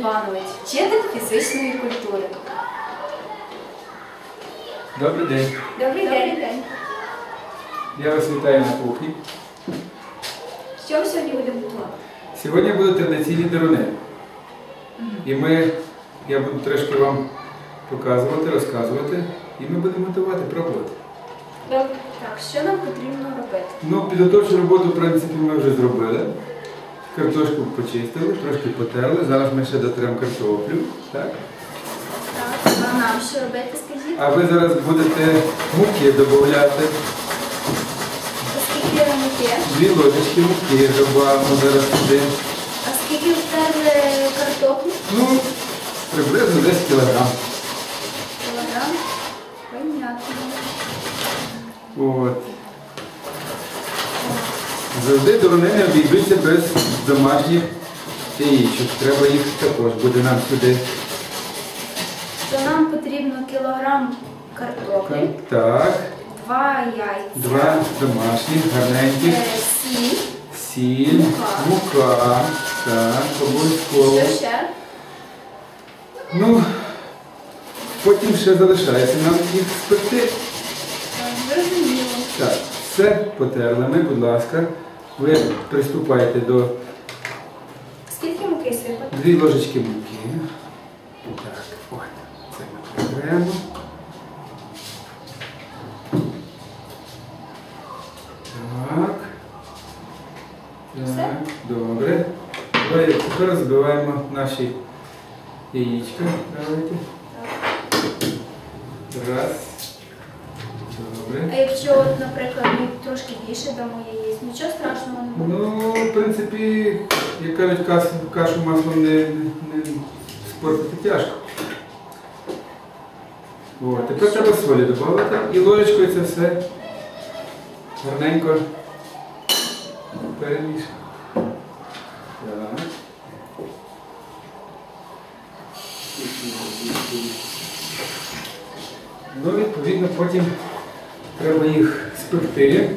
Іванович, вчитель фізичної культури. Добрий день. Добрий день. Я вас вітаю на кухні. Що ми сьогодні будемо готувати? Сьогодні будуть традиційні деруни. І ми, я буду трошки вам показувати, розказувати, і ми будемо готувати, пробувати. Добре. Так, що нам потрібно робити? Ну, підготовчу роботу, в принципі, ми вже зробили. Картошку почистили, трошки потерли. Зараз ми ще дотремо картоплю. Так? Так, а нам що робити, скажіть? А ви зараз будете муки додати. Оскільки муки? Дві ложечки муки додамо зараз туди. А скільки втерли картоплю? Ну, приблизно 10 кілограм. Кілограм? Понятно. От. Завжди дорони не обійдуться без домашніх яєчок. Треба їх також буде нам сюди. То нам потрібно кілограм картоплі, Так, два яйця, два домашніх, гарненьких, е, сіль, сіль, Мука. мука. Так, обов'язково. що ще? Ну, потім ще залишається нам їх спекти. Так, Зрозуміло. Так, все потерли ми, будь ласка. Ви приступаєте до Скільки муки сипати? Дві ложечки муки. Так, от, це ми приберемо. Так. Все? Так, добре. Давай тепер збиваємо наші яєчка. Давайте. Раз. Добре. А якщо, от, наприклад, ми трошки більше дамо яєць, нічого страшного не буде. Ну, в принципі, як кажуть, кашу, кашу маслом не, не спортити тяжко. О, тепер треба солі додати і ложечкою це все гарненько перемішати. Так. Ну, відповідно, потім треба їх спекти.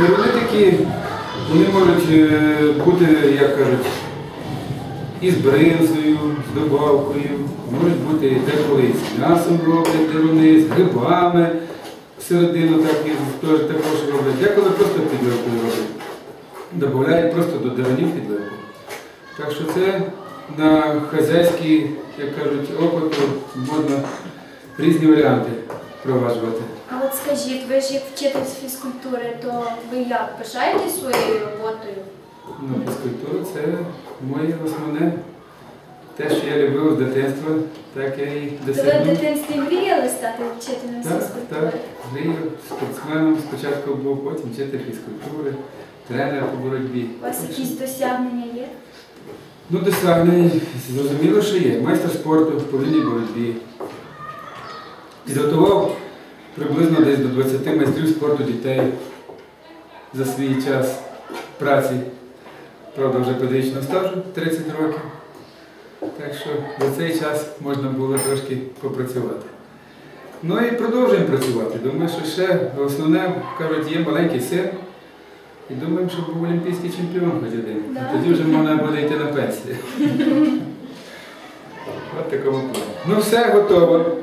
Деруни такі, вони можуть е, бути, як кажуть, і з бринзою, з добавкою, можуть бути деколи і з м'ясом роблять деруни, з грибами, середину так і теж також роблять, деколи просто підливкою роблять. Додають просто до дерунів підливку. Так що це на хазяйський, як кажуть, опиту можна різні варіанти впроваджувати. А от скажіть, ви ж як вчитель з фізкультури, то ви як пишаєтесь своєю роботою? Ну, фізкультура це моє основне. Те, що я любив з дитинства, так я і То ви в дитинстві мріяли стати вчителем Так, фізкультури? так. Мрію спортсменом спочатку був, потім вчитель фізкультури, тренер по боротьбі. У вас якісь досягнення є? Ну, досягнення, зрозуміло, що є. Майстер спорту по вільній боротьбі. Підготував приблизно десь до 20 майстрів спорту дітей за свій час праці. Правда, вже педагогічного стажу 30 років. Так що за цей час можна було трошки попрацювати. Ну і продовжуємо працювати. Думаю, що ще основне, кажуть, є маленький син. І думаємо, що був олімпійський чемпіон хоч один. Да. А Тоді вже можна буде йти на пенсію. От такому плані. Ну все готово.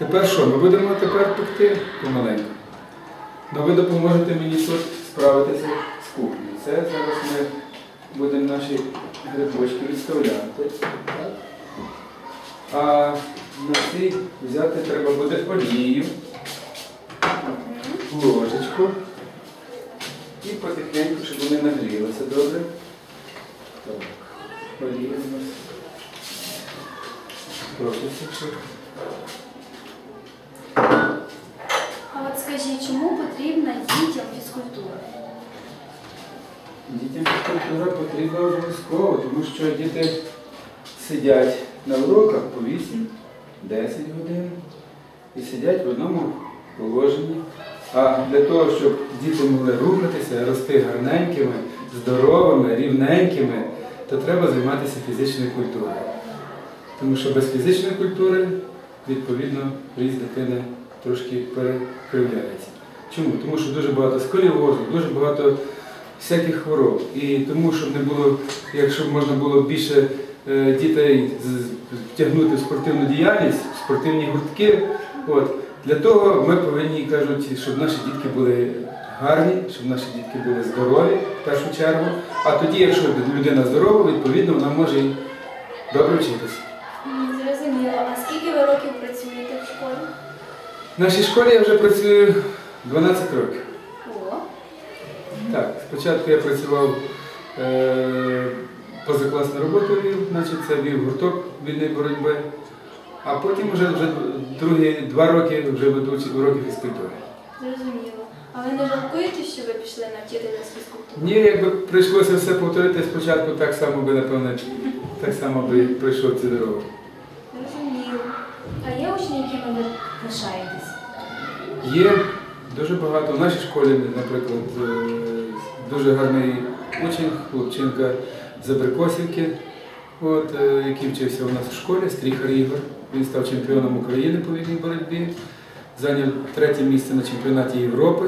Тепер що? Ми будемо тепер пекти помаленьку. Ну ви допоможете мені тут справитися з кухнею. Це зараз ми будемо наші грибочки відставляти. Так? А на цій взяти треба буде олію, ложечку. І потихеньку, щоб вони нагрілися добре. Так, олія у нас. Крутиться. А от скажіть, чому потрібна дітям фізкультура? Дітям фізкультура потрібна обов'язково, тому що діти сидять на уроках по 8-10 годин і сидять в одному положенні. А для того, щоб діти могли рухатися, рости гарненькими, здоровими, рівненькими, то треба займатися фізичною культурою. Тому що без фізичної культури, відповідно, ріст дитини трошки перекривляється. Чому? Тому що дуже багато сколіозу, дуже багато всяких хвороб. І тому, щоб не було, якщо б можна було більше е, дітей втягнути в спортивну діяльність, в спортивні гуртки. От. Для того ми повинні кажуть, щоб наші дітки були гарні, щоб наші дітки були здорові в першу чергу. А тоді, якщо людина здорова, відповідно вона може добре вчитися. Зрозуміло. А скільки ви років працюєте в школі? В нашій школі я вже працюю 12 років. О, Так, спочатку я працював е, позакласну роботу вів, значить це вів гурток вільної боротьби, а потім вже, вже другі два роки вже веду уроки фізкультури. зрозуміло. А ви не жалкуєте, що ви пішли на вчителя з фізкультури? Ні, якби прийшлося все повторити спочатку, так само би, напевно, так само би пройшов цю дорогу. Зрозуміло. А є учні, якими ви пишаєтесь? Є дуже багато. В нашій школі, наприклад, е, дуже гарний учень, хлопчинка з Абрикосівки, от, е, який вчився у нас в школі, Стріхар Ігор. Він став чемпіоном України по вільній боротьбі, зайняв третє місце на чемпіонаті Європи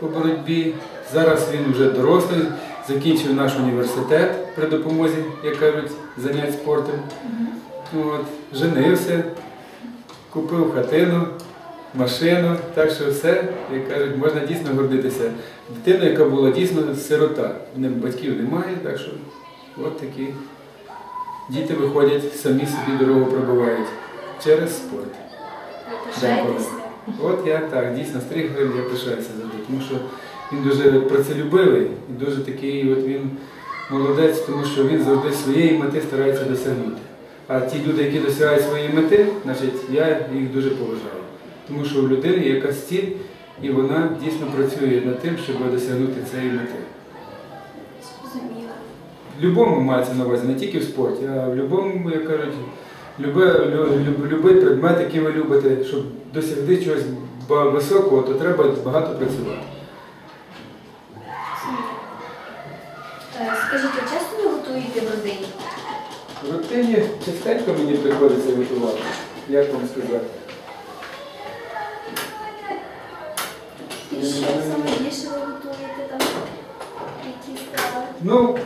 по боротьбі. Зараз він вже дорослий, закінчив наш університет при допомозі, як кажуть, занять спортом. От, женився, купив хатину, машину, так що все, як кажуть, можна дійсно гордитися. Дитина, яка була дійсно сирота. Ним батьків немає, так що от такі діти виходять, самі собі дорогу пробивають через спорт. Ви? От я так, дійсно стрігером я пишаюся завжди, тому що він дуже працелюбивий і дуже такий, от він молодець, тому що він завжди своєї мети старається досягнути. А ті люди, які досягають своєї мети, значить, я їх дуже поважаю. Тому що у людини є якась ціль, і вона дійсно працює над тим, щоб досягнути цієї мети. В будь-якому мається на увазі, не тільки в спорті, а в будь-якому, як кажуть, любе, лю- люб- любий предмет, який ви любите, щоб досягти чогось високого, то треба багато працювати. Е, Скажіть, а часто ви готуєте в родині? В рутині частенько мені приходиться готувати. Як вам сказати? Ну,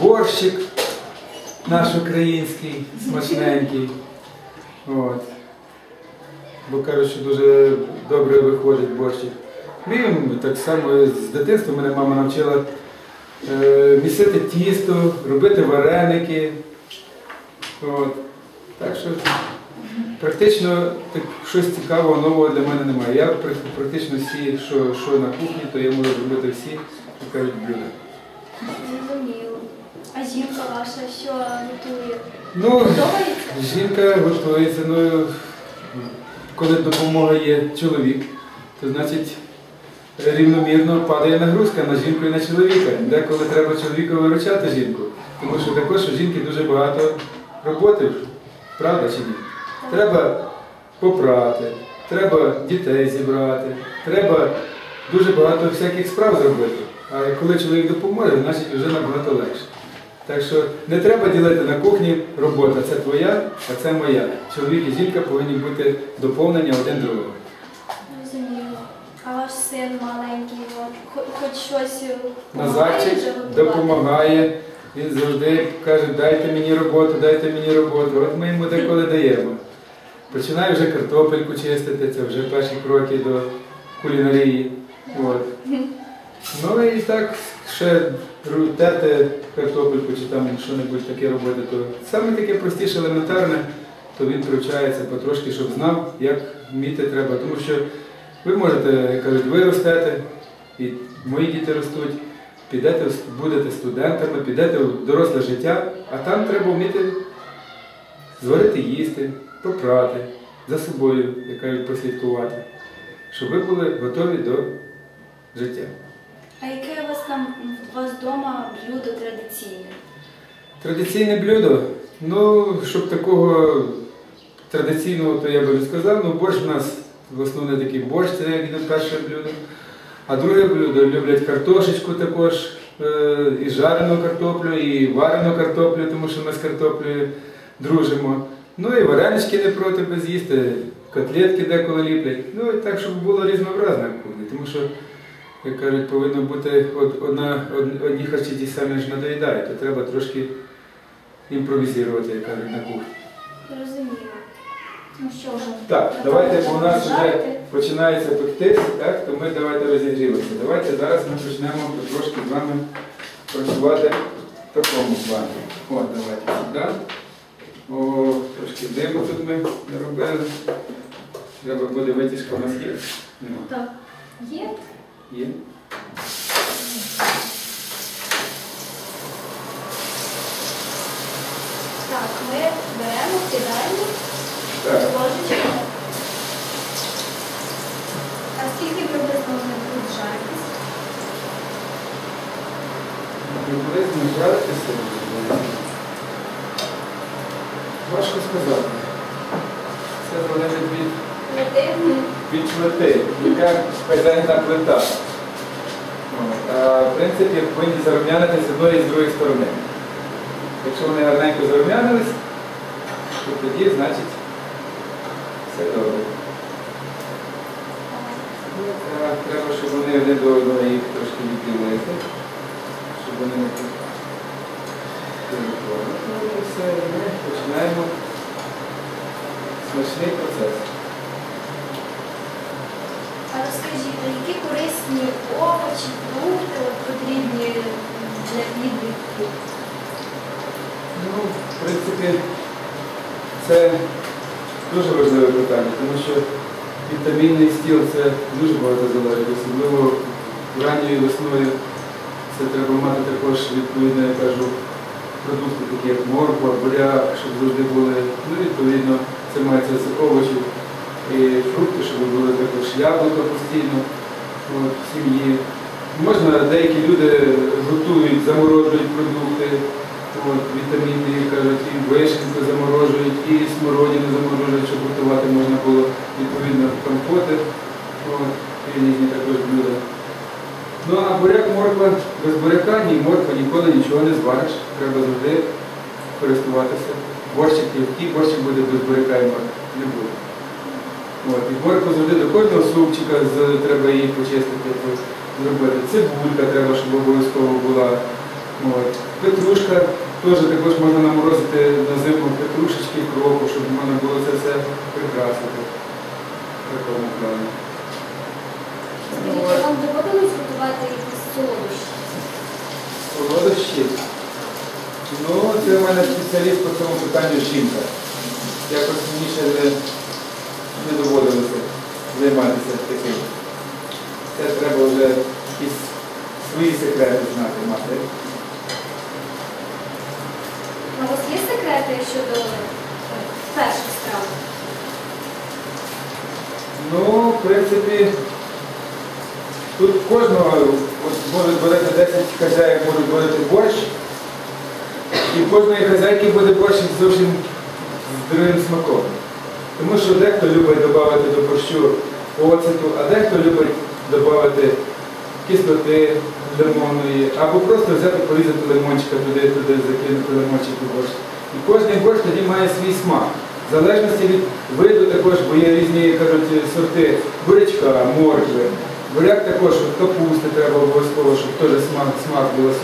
борщик наш український, смачненький. От. Бо кажуть, що дуже добре виходить борщик. Він так само з дитинства мене мама навчила е, місити тісто, робити вареники. От. Так що практично так, щось цікавого нового для мене немає. Я практично всі, що, що на кухні, то я можу зробити всі, як кажуть, блюда. Зрозуміло. А жінка ваша що готує? Ну, жінка готується, ну, коли допомога є чоловік, то значить рівномірно падає нагрузка на жінку і на чоловіка. Деколи треба чоловіка виручати жінку, тому що також у жінки дуже багато роботи, правда чи ні? Треба попрати, треба дітей зібрати, треба дуже багато всяких справ зробити. А коли чоловік допоможе, значить вже набагато легше. Так що не треба ділити на кухні робота. Це твоя, а це моя. Чоловік і жінка повинні бути доповнення один другого. Зрозуміло. А ваш син маленький, от, хоч щось Назарчик допомагає. Він завжди каже, дайте мені роботу, дайте мені роботу. От ми йому деколи даємо. Починає вже картопельку чистити, це вже перші кроки до кулінарії. От. Ну і так ще тети картопельку чи там що-небудь таке робити, то саме таке простіше, елементарне, то він привчається потрошки, щоб знав, як вміти треба. Тому що ви можете, кажуть, ви ростете, і мої діти ростуть, підете, будете студентами, підете в доросле життя, а там треба вміти зварити їсти, попрати, за собою, як кажуть, послідкувати, щоб ви були готові до життя. А яке у вас там у вас вдома блюдо традиційне? Традиційне блюдо, ну, щоб такого традиційного, то я би не сказав, ну борщ в нас в основному такий борщ, це як перше блюдо. А друге блюдо люблять картошечку також, е, і жарену картоплю, і варену картоплю, тому що ми з картоплею дружимо. Ну і варенички не проти без їсти, котлетки деколи ліплять. Ну і так, щоб було різнообразне в кухні. Тому що, як кажуть, повинно бути одна, одні харчі ті самі ж надоїдають, то треба трошки імпровізувати, як кажуть, на кухні. Зрозуміло. Ну що ж, Так, давайте, бо у нас вже починається пектись, так, то ми давайте розігрілися. Давайте зараз ми почнемо трошки з вами працювати в такому плані. От, давайте сюди. О, трошки диму тут ми наробили. Треба буде витяжка у нас є. Так. Є? Є. Так, ми беремо, кидаємо Так. ложечку. А скільки приблизно вони будуть жаритись? Приблизно жаритися. Важко сказати. Це залежить від Плити. від плити, яка хазяїна плита. В принципі, повинні зарум'янитися з одної і з другої сторони. Якщо вони гарненько зарум'янились, то тоді, значить, все добре. Ну, Треба, щоб вони один до одного їх трошки відділити, щоб вони не і все, ми починаємо смачний процес. А розкажіть, які корисні овочі, фрукти потрібні для підлітків? Ну, в принципі, це дуже важливе питання, тому що вітамінний стіл це дуже багато залежить, особливо ранньою весною це треба мати також відповідно, я кажу, продукти, такі як морква, буряк, щоб завжди були. Ну, відповідно, це мається з овочів і фрукти, щоб були також яблука постійно от, в сім'ї. Можна, деякі люди готують, заморожують продукти, от, вітамінні, кажуть, і вишеньку заморожують, і смородину заморожують, щоб готувати можна було відповідно компоти, от, і різні також блюда. Ну а буряк морква без буряка, ні морква, ніколи нічого не звариш. Треба завжди користуватися. Борщик, який борщик буде без буряка і моркви? Не буде. От, і моркву завжди до кожного супчика з- треба її почистити, зробити. Цибулька треба, щоб обов'язково була. От. Петрушка теж також можна наморозити на зиму петрушечки, кропу, щоб можна було це все прикрасити. В такому плані. Скажіть, а вам доводилось готувати якісь солодощі? Солодощі. Ну, це в мене спеціаліст по цьому питанню жінка. Якось мені ще не, доводилося займатися таким. Це треба вже якісь свої секрети знати мати. А у вас є секрети щодо е, перших страв? Ну, в принципі, тут кожного, от може берете 10 хазяїв, можуть варити борщ, і в кожної хазяйки буде борщ зовсім з другим смаком. Тому що дехто любить додати до борщу оцету, а дехто любить додати кислоти лимонної, або просто взяти, порізати лимончика туди, туди закинути лимончик у борщ. І кожен борщ тоді має свій смак. В залежності від виду також, бо є різні кажуть, сорти бурячка, моркви. Буряк також, капусти треба обов'язково, щоб теж смак, смак був.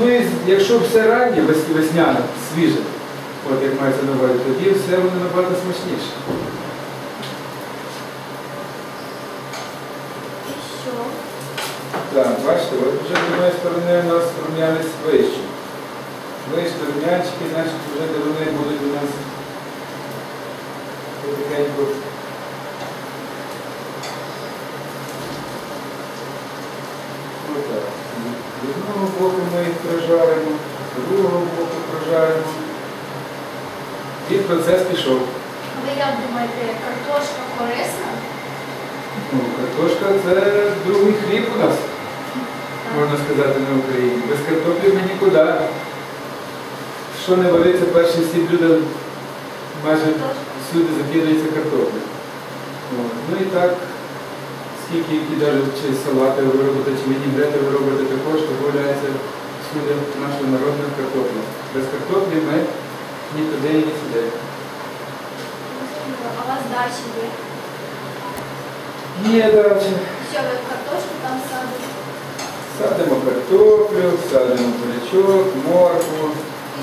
Ну і якщо все раннє, весняне, свіже, от як мається на увазі, тоді все воно набагато смачніше. І що? Так, бачите, одної сторони у нас рум'янець вищий. Вищі рум'янчики, значить вже вони будуть у нас потихеньку. Отак. З одного боку ми їх прожаримо, з другого боку прожаримо. І процес пішов. А ви як думаєте, картошка корисна? Ну, картошка це другий хліб у нас, можна сказати, на Україні. Без картоплі ми нікуди. Що не вариться, перші всі блюда майже всюди закидується картопля. Ну і так, скільки які навіть чи салати ви робите, чи вінігрети ви робите, також додається всюди наша народна картопля. Без картоплі ми ні туди, ні сюди. А у вас дачі є? Є дача. Що ви картошку там садите? Садимо картоплю, садимо моркву,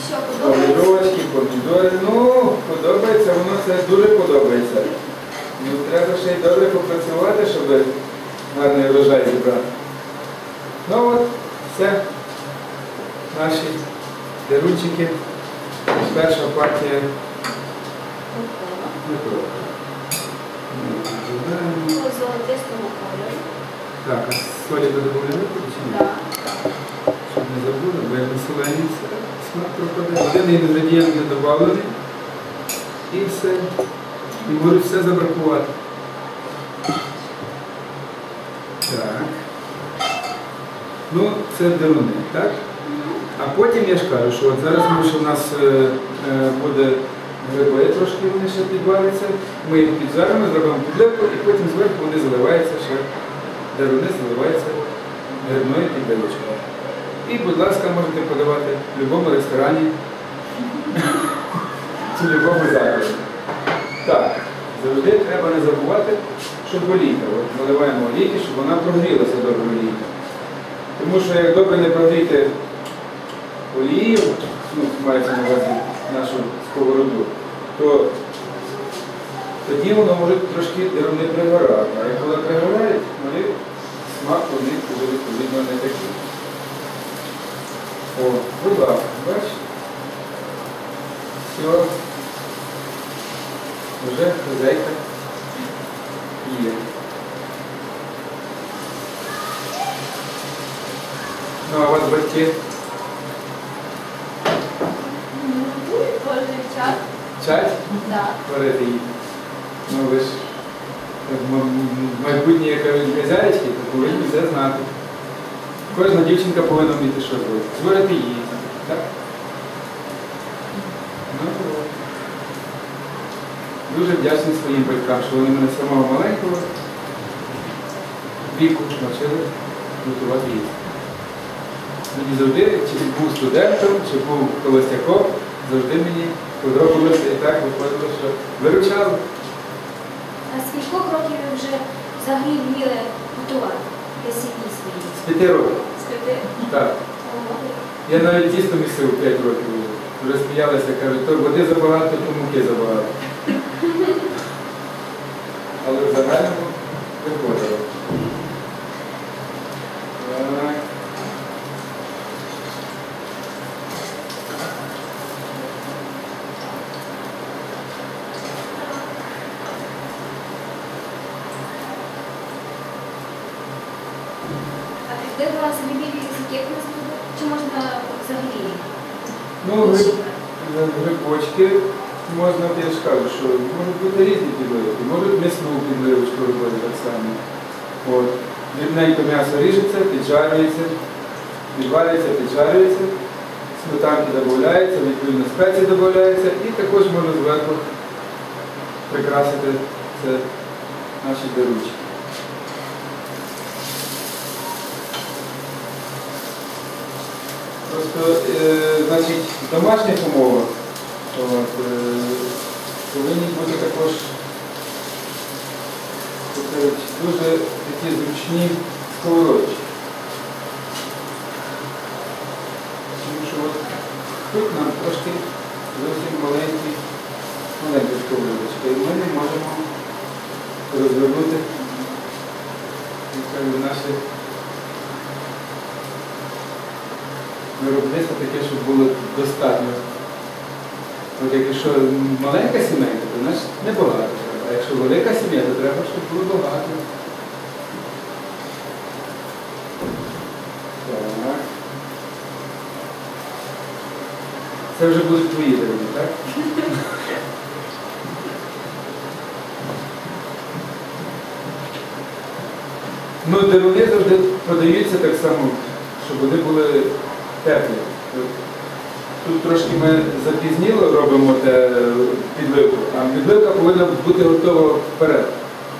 що подобається? помідорки, помідори. Ну, подобається, воно це дуже подобається. Ну, треба ще й добре попрацювати, щоб гарний врожай зібрати. Ну от, все. Наші дерунчики. Перша партія. Ми золотистому кольорі. Так, а додаємо чи ні? Так. Щоб не забули, бо як на солені все смак пропаде. Один інгредієнт не додавлений. І все. І може все забракувати. Так. Ну, це деруни, так? А потім я ж кажу, що от зараз ми, що в нас е, е, буде гриби трошки, вони ще підваряться. Ми їх піджаримо, зробимо підливку і потім зверху вони заливаються ще, деруни заливаються грибною підливочкою. І, будь ласка, можете подавати в будь-якому ресторані чи в будь-якому закладі. Так, завжди треба не забувати, щоб олійка. Наливаємо олійки, щоб вона прогрілася добре олійка. Тому що як добре не прогріти олію, ну, мається на увазі нашу сковороду, то тоді воно може трошки не пригорати. А як воно пригорає, вони смак у них вже відповідно не такий. О, будь ласка, бач? Все. Вже хазяйка є. Ну, а у вас батьки Кожна дівчинка повинна вміти що робити. Зварити її. Так? Ну. Дуже вдячний своїм батькам, що вони мене з самого маленького віку навчили готувати їсти. Мені завжди, чи був студентом, чи був холостяком, завжди мені подобалося і так виходило, що виручали. А з кількох років ви вже взагалі вміли готувати для сім'ї? З п'яти років. З п'яти? Так. Я навіть тісто місив 5 років. Вже кажуть, то води забагато, то муки забагато. Але в загальному виходило. Так. А підбирала собі білі з якихось продуктів? Чи можна взагалі? Ну, гриб, грибочки можна, я ж кажу, що можуть бути різні підливки, можуть м'ясну підливочку робити так само. От. Дрібненько м'ясо ріжеться, піджарюється, підварюється, піджарюється, сметанки додається, відповідно спеції додаються і також можна зверху прикрасити це наші деручі. Просто, е, значить, в домашніх умовах е, повинні бути також дуже такі зручні сковородочки. Тому що от тут нам трошки зовсім маленькі, маленька сковородочка, і ми не можемо розвернути наші виробництво таке, щоб було достатньо. От якщо маленька сімейка, то значить небагато. А якщо велика сім'я, то треба, щоб було багато. Так. Це вже будуть твої дороги, так? Ну, деруни завжди подаються так само, щоб вони були теплі. Тут трошки ми запізніло робимо те підливку, а підливка повинна бути готова вперед.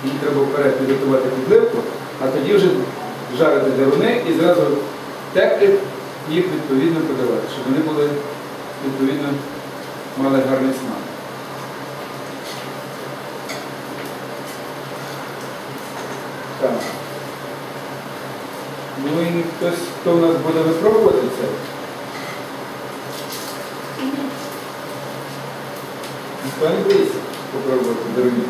Їй треба вперед підготувати підливку, а тоді вже жарити деруни і зразу теплі їх відповідно подавати, щоб вони були відповідно мали гарний смак. Так. Ну і хтось, хто у нас буде випробувати це? Ніхто не боїться попробувати дорогі.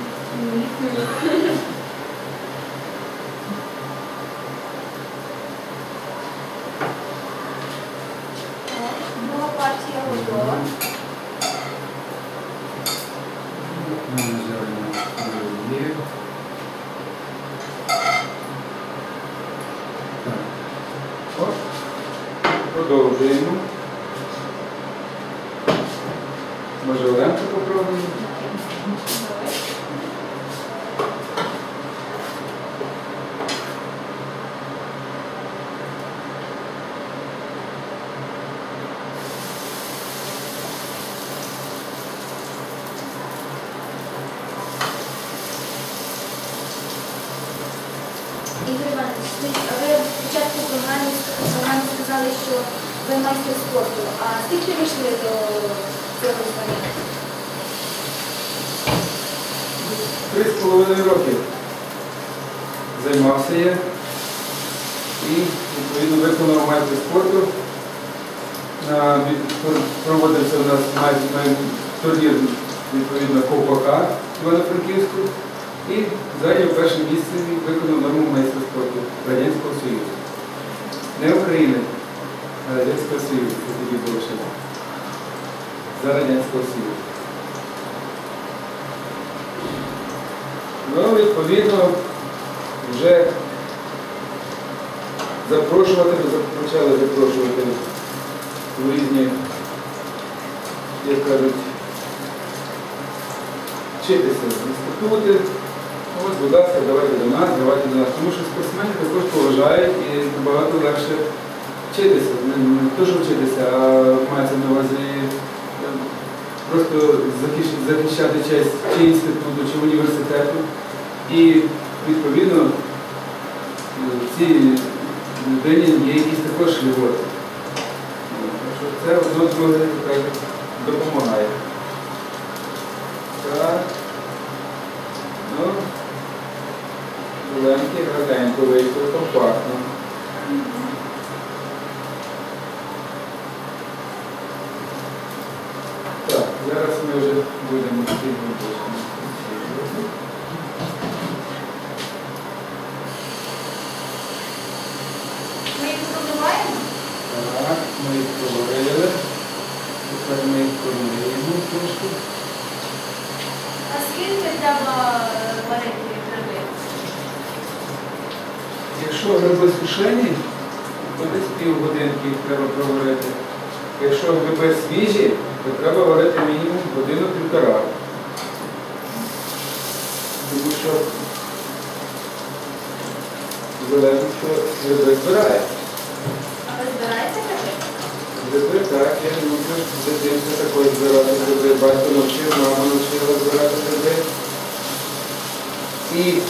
Що ви майстер спорту. А скільки ви йшли до цього звання? Три з половиною роки займався я і відповідно виконав майстер спорту. Проводився у нас май- май- турнір відповідно Ковпака Івано-Франківську і зайняв перше місце і виконав норму майстра спорту Радянського Союзу. Не України, Радянського Союзу. Це тоді було ще. За Радянського Союзу. Ну, відповідно, вже запрошувати, почали запрошувати в різні, як кажуть, вчитися в інститути. Ось, будь ласка, давайте до нас, давайте до нас. Тому що спортсмени також поважають і набагато легше вчитися. Не, то, що вчитися, а мається на увазі е, просто захищ- захищати честь чи інституту, чи університету. І відповідно е, цій людині є якісь також льготи. Це одно друге допомагає. Так. Ну, Зеленький, граденько вийшло, компактно. Так, зараз ми вже будемо ці. Ми їх пробиваємо? Так, ми їх проварили. Тепер ми їх промиємо трошки. А скільки треба е, варити гриби? Якщо гриби сушені, то десь півгодинки їх треба проварити. Якщо гриби свіжі, то треба варити мінімум годину-півтора. Тому що залежно, що гриби збирає. А ви збираєте гриби? Гриби так, я не можу з дитинства такої збирати гриби. Батько навчив, мама навчила збирати гриби. І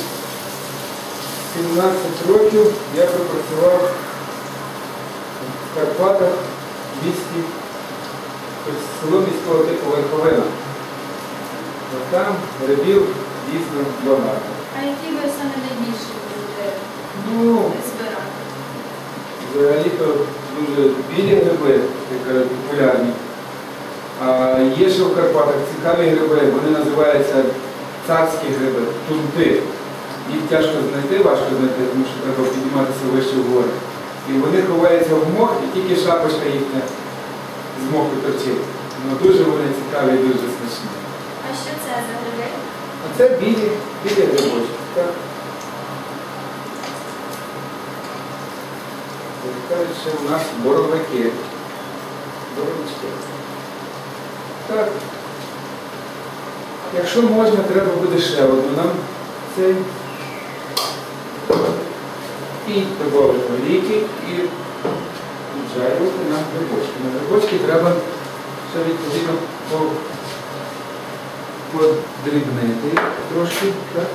17 років я пропрацював в Карпатах в місті, село міського типу Верховина. От там грибів дійсно багато. А які ви саме найбільше будете Ну, збирати? Взагалі-то дуже білі гриби, як кажуть, популярні. А є ще в Карпатах цікаві гриби, вони називаються царські гриби, тунти. Їх тяжко знайти, важко знайти, тому що треба підніматися вище в гори. І вони ховаються в мох, і тільки шапочка їхня з моху торчить. Ну дуже вони цікаві і дуже смачні. А що це за гриби? А це білі, білі грибочки. Так. Кажуть, ще у нас боровики. Боровички. Так. Якщо можна, треба буде ще одну нам цей. І додаємо ліки і віджарювати нам грибочки. На грибочки треба ще відповідно по подрібнити трошки. Так,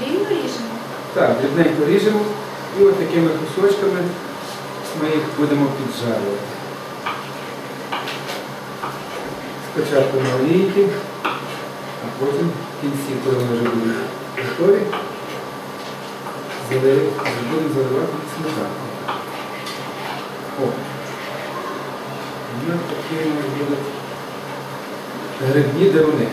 дрібно ріжемо? так дрібненько ріжемо і от такими кусочками ми їх будемо піджарювати. Спочатку на олійки, а потім в кінці, коли вони вже будуть готові, залили- будемо заливати сметану. О. Нас такі у нас будуть грибні деруни.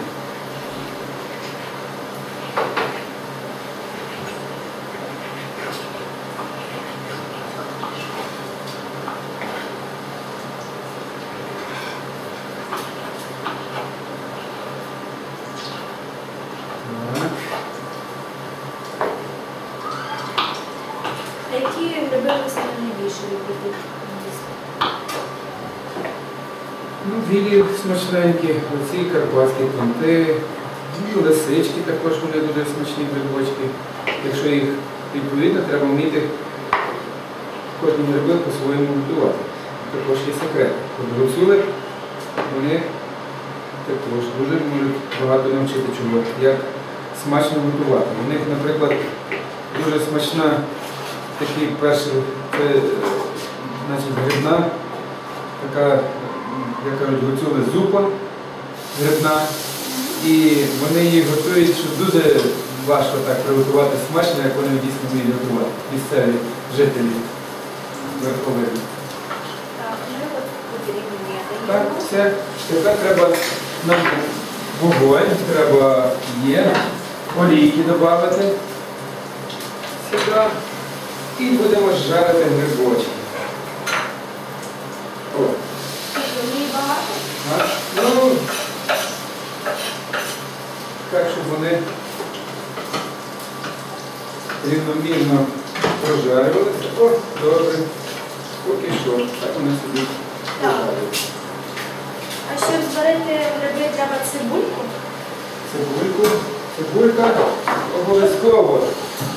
Так. А які гриби ви саме найбільше любите їсти? Ну, білі смачненькі, карпатські конти, ну, лисички також вони дуже смачні грибочки. Якщо їх відповідно, треба вміти кожні гриби по-своєму готувати. Також є секрет. Гуцули, вони також дуже можуть багато навчити чого, як смачно готувати. У них, наприклад, дуже смачна такий перший, це, е, значить, грибна, така, як кажуть, гуцули зупа грибна. І вони її готують, що дуже важко так приготувати смачно, як вони дійсно вміють готувати. Місцеві жителі верховини. Так, все. Тепер треба нам вогонь, треба є, олійки додати сюди. І будемо жарити грибочки. О, ну, так, щоб вони рівномірно прожарювалися. О, добре. Поки що. Так вони собі прожарюються. А щоб зварити гриби, треба цибульку Цибульку. Цибулька обов'язково.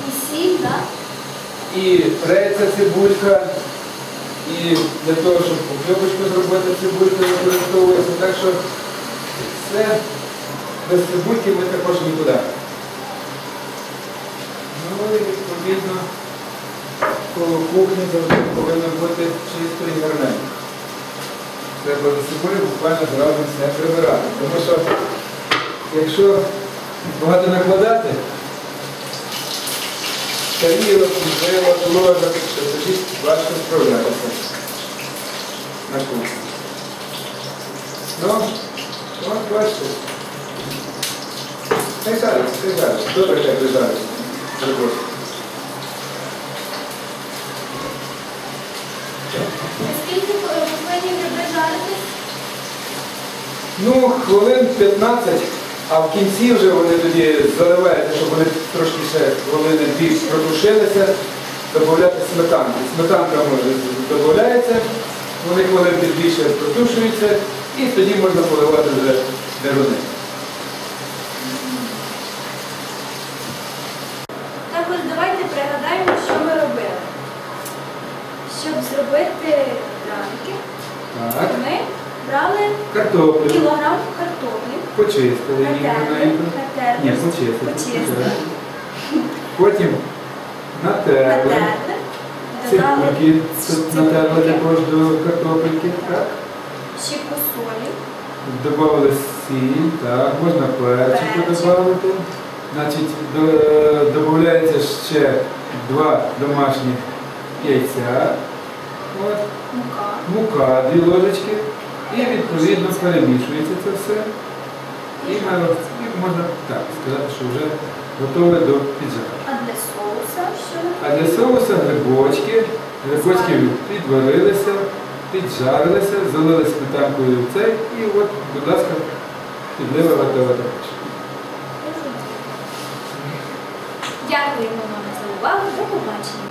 і сіль, так? І преться цибулька. І для того, щоб покльопочку зробити, цибулька використовується. Так що все без цибульки ми також нікуди. Ну і відповідно коло кухні завжди повинно бути чисто і. Треба за собою буквально зразу все прибирати. Тому що якщо багато накладати, тарілок, мило, ложок, то тоді важко справлятися на кухні. Ну, от бачите. Хай жариться. Добре, хай прижариться. Роботи. Наскільки повинні? Ну, хвилин 15, а в кінці вже вони тоді заливаються, щоб вони трошки ще хвилини більш протушилися, додати сметанки. Сметанка може додається, вони хвилин більше протушуються, і тоді можна поливати вже деруни. Картоплю. кілограм картоплі, Почистили її гарненько. Ні, почистили. почистили, Потім натерли. Цибульки натерли також до картопельки. Так. щіпку солі, Добавили сіль, так, можна перчику Перчик. додати. Значить, додається ще два домашні яйця, от, мука. мука, дві ложечки. І відповідно перемішується це все. І, можна так сказати, що вже готове до піджарки. А для соуса що? А для соуса грибочки. Грибочки підварилися, піджарилися, залили сметанкою в цей і от, будь ласка, підлива готова також. Дякуємо вам за увагу. До побачення.